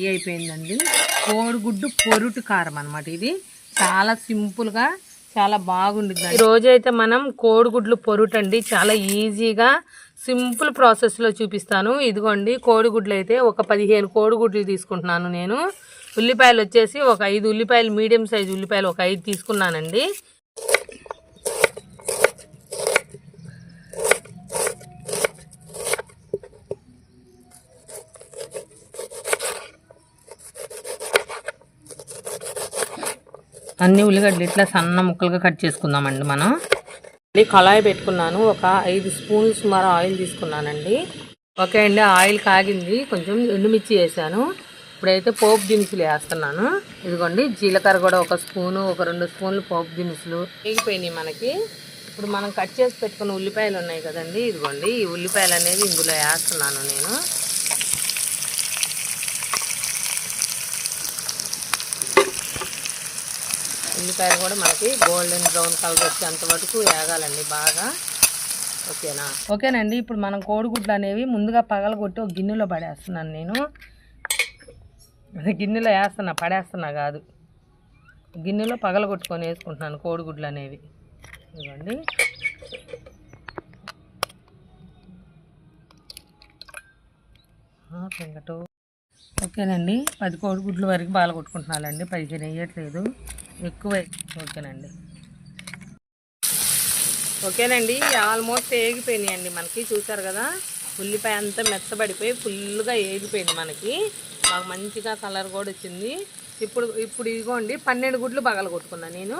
Ready అయిపోయిందండి. కోడిగుడ్డు పొరుటు కారం అనమాట ఇది. చాలా సింపుల్గా చాలా బాగుంటుంది ఈ అయితే మనం కోడిగుడ్లు పొరుటు అండి చాలా ఈజీగా సింపుల్ ప్రాసెస్లో చూపిస్తాను. ఇదిగోండి కోడిగుడ్లు అయితే ఒక పదిహేను కోడిగుడ్లు తీసుకుంటున్నాను నేను. ఉల్లిపాయలు వచ్చేసి ఒక ఐదు ఉల్లిపాయలు మీడియం సైజు ఉల్లిపాయలు ఒక ఐదు తీసుకున్నానండి. అన్ని ఉల్లిగడ్డలు ఇట్లా సన్న ముక్కలుగా కట్ చేసుకుందామండి మనం. మళ్ళీ కళాయి పెట్టుకున్నాను. ఒక ఐదు స్పూన్లు సుమారు ఆయిల్ తీసుకున్నానండి. ఓకే అండి ఆయిల్ కాగింది. కొంచెం ఎండుమిర్చి వేసాను. ఇప్పుడైతే పోపు దినుసులు వేస్తున్నాను. ఇదిగోండి జీలకర్ర కూడా ఒక స్పూను ఒక రెండు స్పూన్లు పోపు దినుసులు వేగిపోయినాయి మనకి. ఇప్పుడు మనం కట్ చేసి పెట్టుకున్న ఉల్లిపాయలు ఉన్నాయి కదండి. ఇదిగోండి ఈ ఉల్లిపాయలు అనేది ఇందులో వేస్తున్నాను నేను. ఉల్లిపాయలు కూడా మనకి గోల్డెన్ బ్రౌన్ కలర్ వచ్చేంత వరకు వేగాలండి బాగా. ఓకేనా? ఓకేనండి ఇప్పుడు మనం కోడిగుడ్లు అనేవి ముందుగా పగలగొట్టి ఒక గిన్నెలో పడేస్తున్నాను నేను. గిన్నెలో వేస్తున్నా పడేస్తున్నా కాదు. గిన్నెలో పగలగొట్టుకొని వేసుకుంటున్నాను కోడిగుడ్లు అనేవి. ఇవ్వండి పెంగటో ఓకేనండి పది కోడిగుడ్ల వరకు బాగా కొట్టుకుంటున్నానండి పదిహేను వేయట్లేదు ఎక్కువ ఓకేనండి ఓకేనండి ఆల్మోస్ట్ ఏగిపోయినాయండి మనకి చూసారు కదా? ఉల్లిపాయ అంతా మెత్తబడిపోయి ఫుల్గా ఏగిపోయింది మనకి. మాకు మంచిగా కలర్ కూడా వచ్చింది. ఇప్పుడు ఇప్పుడు ఇదిగోండి పన్నెండు గుడ్లు బగల కొట్టుకున్నాను నేను.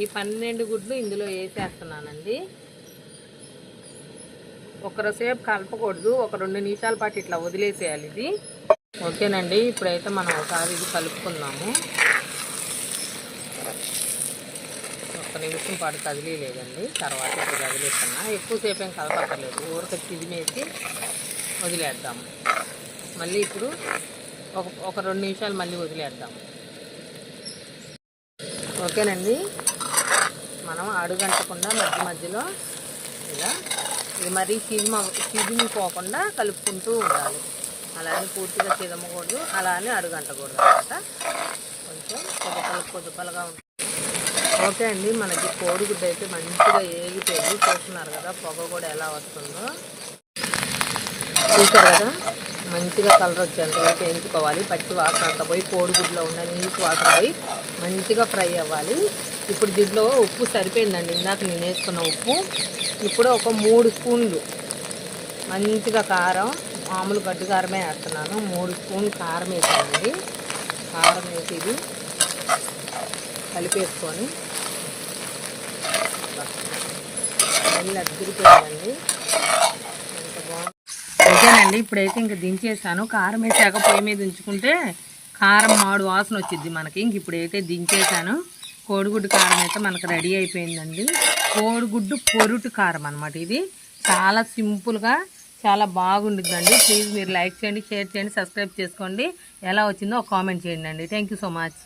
ఈ పన్నెండు గుడ్లు ఇందులో వేసేస్తున్నానండి. ఒకరోసేపు కలపకూడదు ఒక రెండు నిమిషాల పాటు ఇట్లా వదిలేసేయాలి ఇది. ఓకేనండి ఇప్పుడైతే మనం ఒకసారి ఇది కలుపుకుందాము. ఒక్క నిమిషం పాటు కదిలేదండి తర్వాత ఇప్పుడు కదిలేస్తున్నా. ఎక్కువసేపు ఏం కలపక్కర్లేదు. ఊరక తిదిమేసి వదిలేద్దాము మళ్ళీ ఇప్పుడు ఒక ఒక రెండు నిమిషాలు మళ్ళీ వదిలేద్దాము ఓకేనండి. మనం అడుగంటకుండా మధ్య మధ్యలో ఇలా ఇది మరీ చిదిమ చిదిమిపోకుండా కలుపుకుంటూ ఉండాలి. అలా అని పూర్తిగా చిదమకూడదు అలానే అడుగంటకూడదు అనమాట కొంచెం కొద్దిపలు కొద్దిపలుగా ఉంటుంది ఓకే అండి మనకి కోడిగుడ్డు అయితే మంచిగా ఏగిపోయింది. చూస్తున్నారు కదా పొగ కూడా ఎలా వస్తుందో. చూసారు కదా మంచిగా కలర్ వచ్చేంత వరకు వేయించుకోవాలి. పచ్చి వాసన అంతా పోయి కోడిగుడ్లో ఉన్న నీటి వాసన పోయి మంచిగా ఫ్రై అవ్వాలి. ఇప్పుడు దీంట్లో ఉప్పు సరిపోయిందండి. ఇందాక నేను వేసుకున్న ఉప్పు. ఇప్పుడు ఒక మూడు స్పూన్లు. మంచిగా కారం మామూలు గడ్డి కారమే వేస్తున్నాను. మూడు స్పూన్లు కారం వేసానండి. కారం వేసి కలిపేసుకొని మళ్ళీ అద్దరిపోయిందండి ఎంత బాగుంది. ఓకేనండి ఇప్పుడైతే ఇంక దించేసాను. కారం వేసాక పొయ్యి మీద ఉంచుకుంటే కారం మాడు వాసన వచ్చింది మనకి. ఇంక ఇప్పుడైతే దించేసాను. కోడిగుడ్డు కారం అయితే మనకు రెడీ అయిపోయిందండి. కోడిగుడ్డు పొరుటు కారం అనమాట ఇది. చాలా సింపుల్గా చాలా బాగుంటుందండి ప్లీజ్ మీరు లైక్ చేయండి షేర్ చేయండి సబ్స్క్రైబ్ చేసుకోండి. ఎలా వచ్చిందో ఒక కామెంట్ చేయండి అండి. Thank so much.